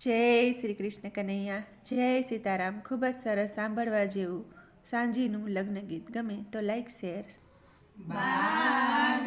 જય શ્રી કૃષ્ણ કનૈયા, જય સીતારામ. ખૂબ જ સરસ સાંભળવા જેવું સાંજીનું લગ્ન ગીત ગમે તો લાઈક શેર બાગમાં